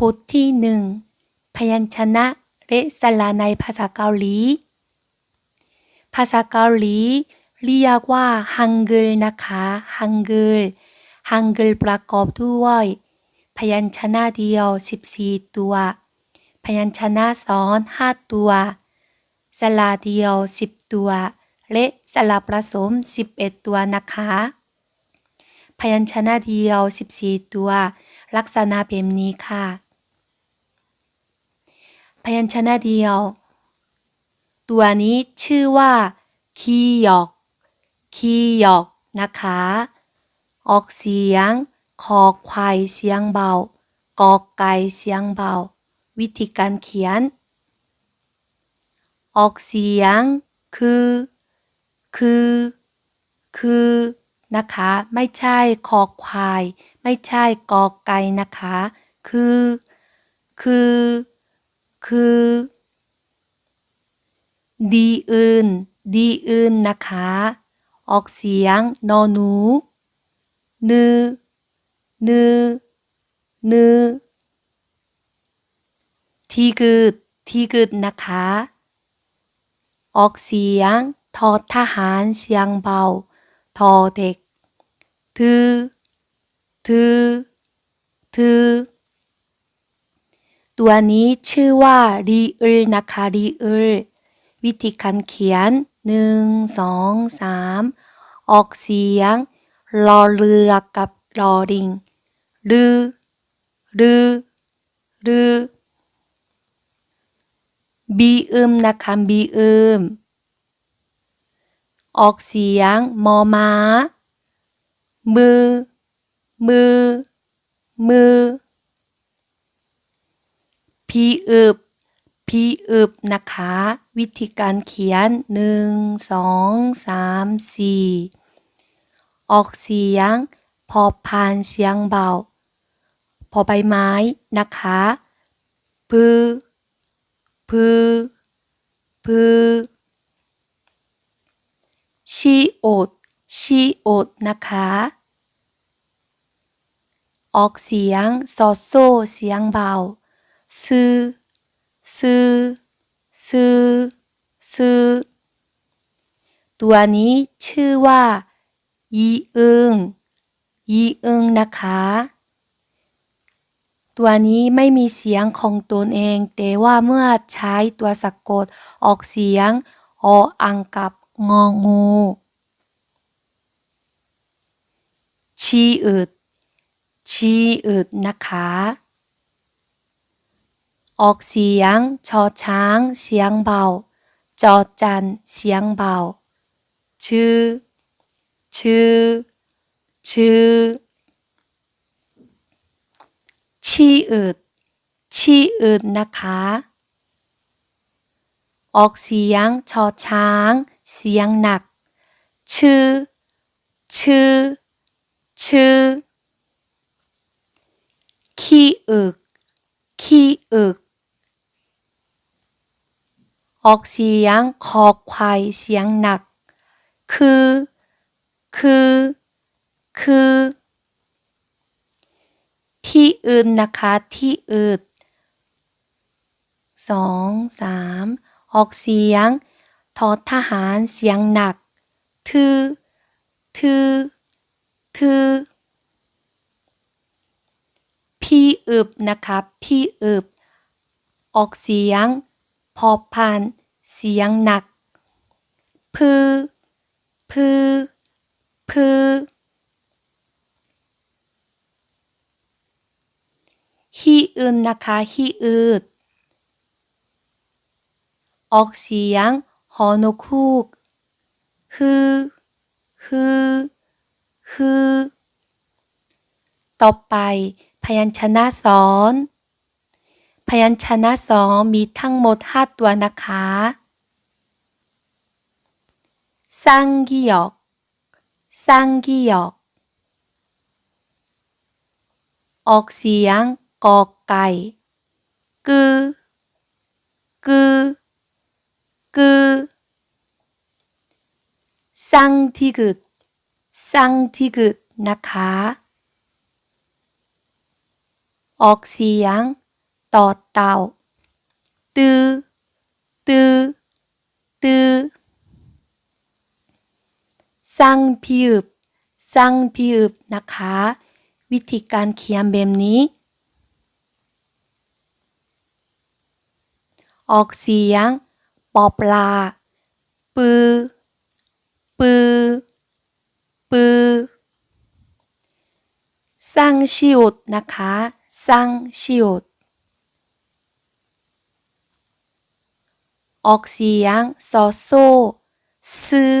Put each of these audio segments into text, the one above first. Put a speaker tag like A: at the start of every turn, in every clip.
A: บทที่หนึ่งพยัญชนะและสระในภาษาเกาหลี ภาษาเกาหลี เรียกว่าฮังเกิลนะคะฮังเกิลฮังเกิลประกอบด้วยพยัญชนะเดียว 14 ตัว พยัญชนะซ้อน 5 ตัว สระเดียว 10 ตัว และสระผสม 11 ตัวนะคะ พยัญชนะเดียว 14 ตัว ลักษณะแบบนี้ค่ะ พยัญชนะเดียว ตัวนี้ชื่อว่าคียอกคียอกนะคะ ออกเสียง คอควายเสียงเบา กอไก่เสียงเบา วิธีการเขียน ออกเสียง คือ คือ คือนะคะ ไม่ใช่คอควาย ไม่ใช่กอไก่นะคะ คือ คือ คือดีอื่นดีอื่นนะคะออกเสียงนอหนูนือนือนือทีกึดทีกึด ตัวนี้ชื่อว่ารีเอลนะคะรีเอลวิธีการเขียนหนึ่งสองสามออกเสียงรอเรือกับรอริงรือรือรือบีเอิมนะคะบีเอิมออกเสียงมอมามือมือมือ พีอึบพีอึบนะคะ วิธีการเขียนหนึ่งสองสามสี่ออกเสียง พอพานเสียงเบา พอใบไม้นะคะพือพือพือชีโอดชีโอดนะคะออกเสียงซอโซเสียงเบา ซื้อ ซื้อ ซื้อ ซื้อ ตัวนี้ชื่อว่าอีเอิงอีเอิงนะคะ ตัวนี้ไม่มีเสียงของตนเอง แต่ว่าเมื่อใช้ตัวสะกดออกเสียงออังกับงองูชีอึดชีอึดนะคะ ออกเสียง ชอช้าง เสียงเบา จอจัน เสียงเบา ชื่อ ชื่อ ชื่อ ชีอึดชีอึดนะคะ ออกเสียง ชอช้าง เสียงหนัก ชื่อ ชื่อ ชื่อ ขี้อึกขี้อึก ออกเสียงคอควายเสียงหนัก คือ คือ คือ ที่อื่นนะคะที่อื่นสองสามออกเสียงทอทหารเสียงหนักทือทือทือพี่อึบนะคะพี่อึบออกเสียง พอพันเสียงหนัก พือ พือ พือ ฮีอึนนะคะ ฮีอึดออกเสียง หอนกฮูก ฮือ ฮือ ฮือ ต่อไป พยัญชนะสอน พยัญชนะสองมีทั้งหมดห้าตัวนะคะสังกิยอกสังกิยอกออกเสียงกอไก่กือกือกือสังทิกึดสังทิกึดนะคะ ออกเสียง ต่อเต่าตื้อตื้อตื้อสร้างพิบสร้างพิบนะคะ วิธีการเขียนแบบนี้ ออกเสียงปอปลา ปือ ปือ ปือสร้างชิวนะคะสร้างชิว ดออกเสียงซอโซซื้อ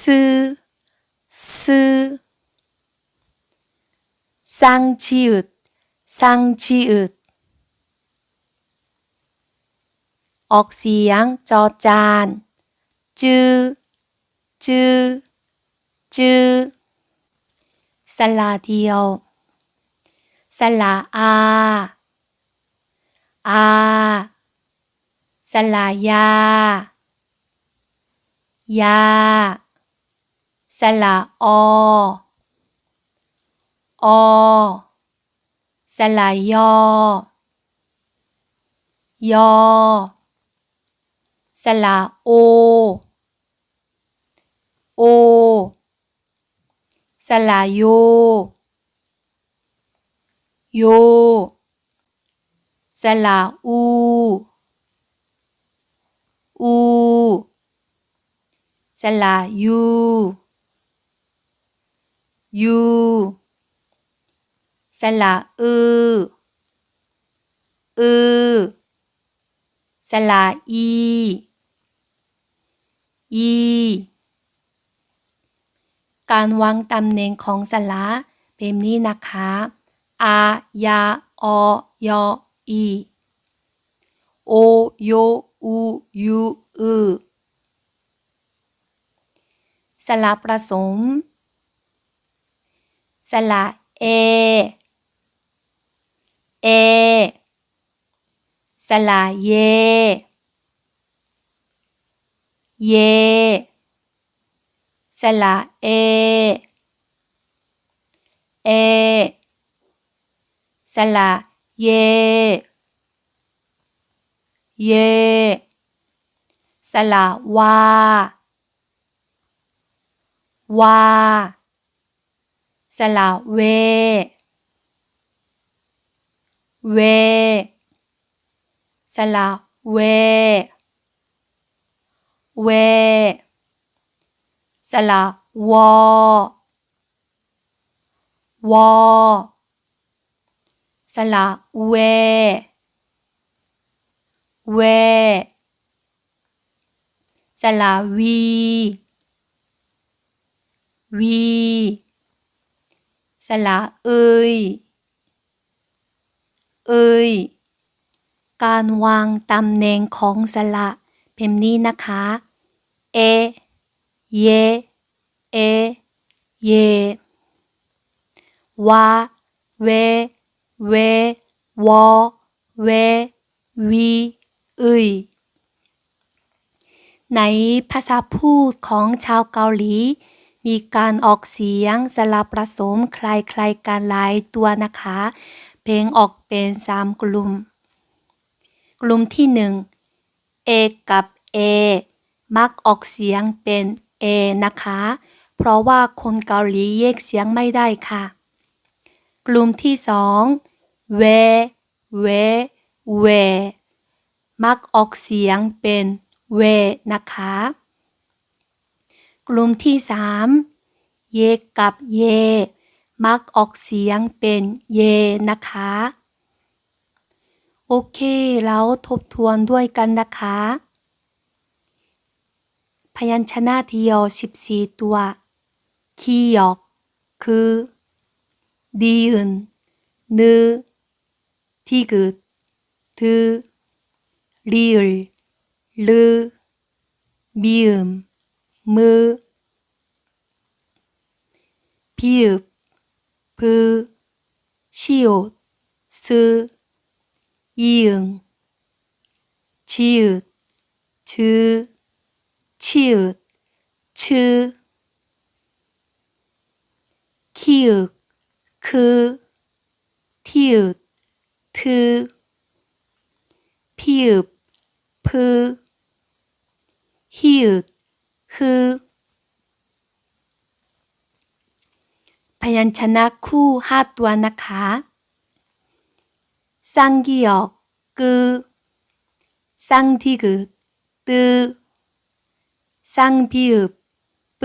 A: ซื้อซื้อสร้างชีวดสร้างชีวดออกเสลายา ยา สลาออออ สลายอ ยอ สลาโอ โอ สลาโย โย สลาอู อู สระยูยูสระอืออือสระอีอีการวางตำแหน่งของสระแบบนี้นะคะ อายาออยออีโอโย อูยูอือสระผสม สระเอ เอ สระเย เย สระเอ เอ สระเย เยสระวาวาสระเว เวสระเว เวสระวอวอสระเว เว สระวี วี สระเอยเอยการวางตำแหน่งของสระแบบนี้นะคะ เอ เย เอ เย วา เว เว วอ เว วี อยในภาษาพูดของชาวเกาหลี มีการออกเสียงสลับผสมคล้ายๆกันหลายตัวนะคะ เพลงออกเป็นสามกลุ่ม กลุ่มที่หนึ่งเอกับเอมักออกเสียงเป็นเอนะคะ เพราะว่าคนเกาหลีแยกเสียงไม่ได้ค่ะ กลุ่มที่สองเว เว เว มักออกเสียงเป็นเวนะคะ กลุ่มที่สามเยกับเย มักออกเสียงเป็นเยนะคะ โอเคแล้วทบทวนด้วยกันนะคะ พยัญชนะเดียว 14 ตัว คียอก คือ ดีอื่นนือทิก ดทือรีลลือบีมมือพิบพือชิวซื้อยิงชิวชื่อชิวชื่อคิวคือทิวทือ피 읍, 프, 히읗, 흐.พยัญชนะคู่ห้าตัวนะคะ 쌍기역, 끄, 쌍디귿, 뜨, 쌍비읍, 뿌,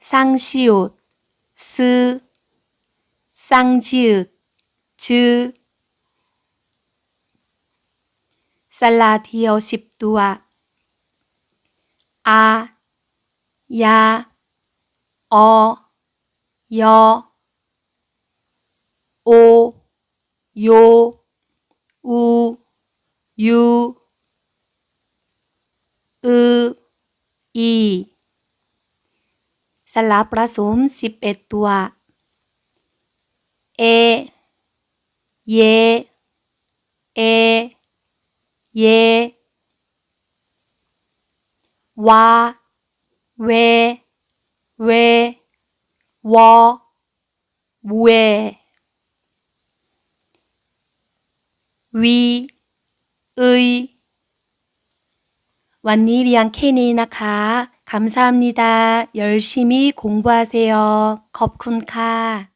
A: 쌍시옷, 스, 쌍지읒, 즈. สระเทียวสิบตัว อา ยา ออยอ โอ โย อู ยู อืออีสระผสมสิบเอ็ดตัว เอ เย เอ 예, 와, 왜, 왜, 워, 왜, 위, 의. 완니리안 케네이나카 감사합니다. 열심히 공부하세요. 겁쿤카.